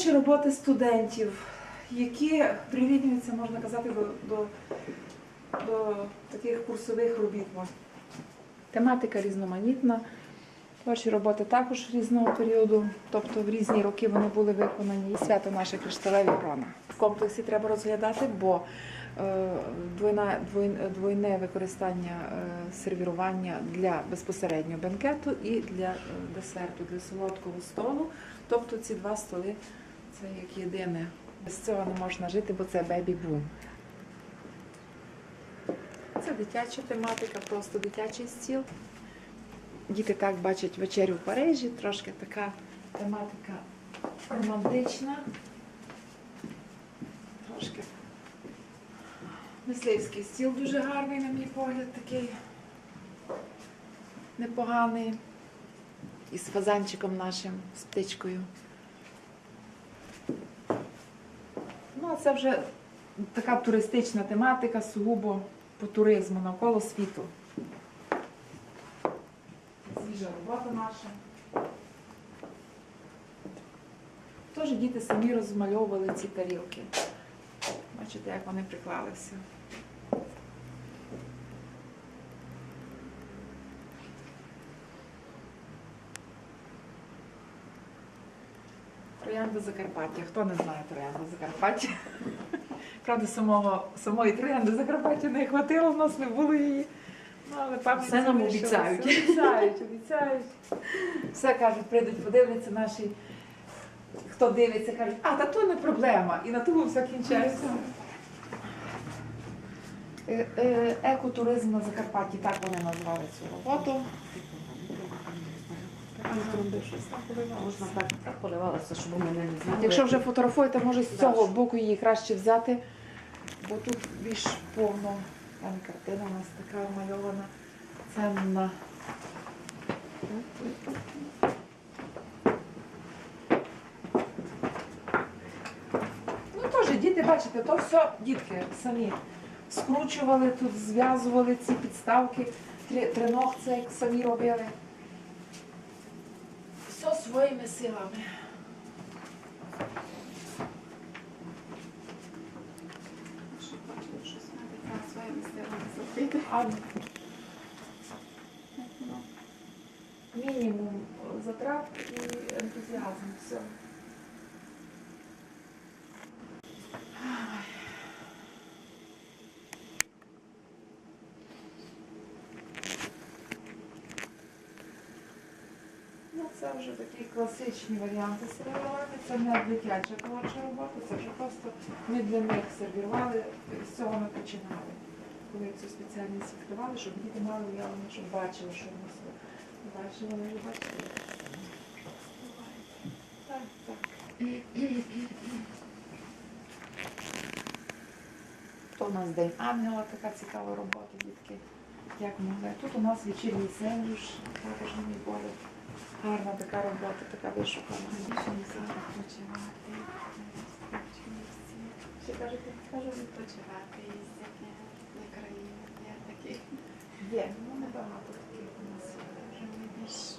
Творчі роботи студентів, які прирівнюються, можна казати, до, до, до таких курсових робіт. Тематика різноманітна. Творчі роботи також різного періоду, тобто в різні роки вони були виконані. І свято наше кришталеві грона. В комплексі треба розглядати, бо е, двойна, двой- двойне використання е, сервірування для безпосередньо бенкету і для е, десерту, для солодкого столу. Тобто ці два столи це як єдине. Без цього не можна жити, бо це бебі-бум. Це дитяча тематика, просто дитячий стіл. Діти так бачать вечерю в Парижі, трошки така тематика романтична. Трошки мисливський стіл дуже гарний, на мій погляд, такий непоганий. Із фазанчиком нашим, з птичкою. Ну, а це вже така туристична тематика, сугубо по туризму навколо світу. Свіжа робота наша. Теж діти самі розмальовували ці тарілки. Бачите, як вони приклалися. Троянда Закарпаття. Хто не знає Троянда Закарпаття? Правда, самого, самої Троянди Закарпаття не хватило, в нас не було її. Ну, але пам'ять Все нам обіцяють. Обіцяють, обіцяють. Все кажуть, прийдуть, подивляться наші. Хто дивиться, кажуть, а та то не проблема. І на тому все кінчається. Е, е, Екотуризм на Закарпатті, так вони назвали цю роботу. Можна поливалося, щоб мене не знали. Якщо вже фотографуєте, може з цього боку її краще взяти, бо тут більш повно. Там картина у нас така мальована, ценна. Ну теж діти, бачите, то все дітки самі скручували тут, зв'язували ці підставки, три, це як самі робили. Все своїми силами. Що бачили, щось навіть на своєму стилі силами. А мінімум затрат і ентузіазм. Все. Це вже такі класичні варіанти сервірування. Це не дитяча творча робота, це вже просто ми для них сервірували, з цього ми починали коли цю спеціальність відкривали, щоб діти мали уявлення, щоб бачили, що в нас є. Бачили, вони вже бачили. Так, так. То у нас День Ангела, така цікава робота, дітки. Як могли. Тут у нас вечірній сендвіч, також мій погляд. Гарна така робота, така вишукана. Всі кажуть, зараз відпочивати. Їздити на країни. Я Є, ну небагато таких у нас. більш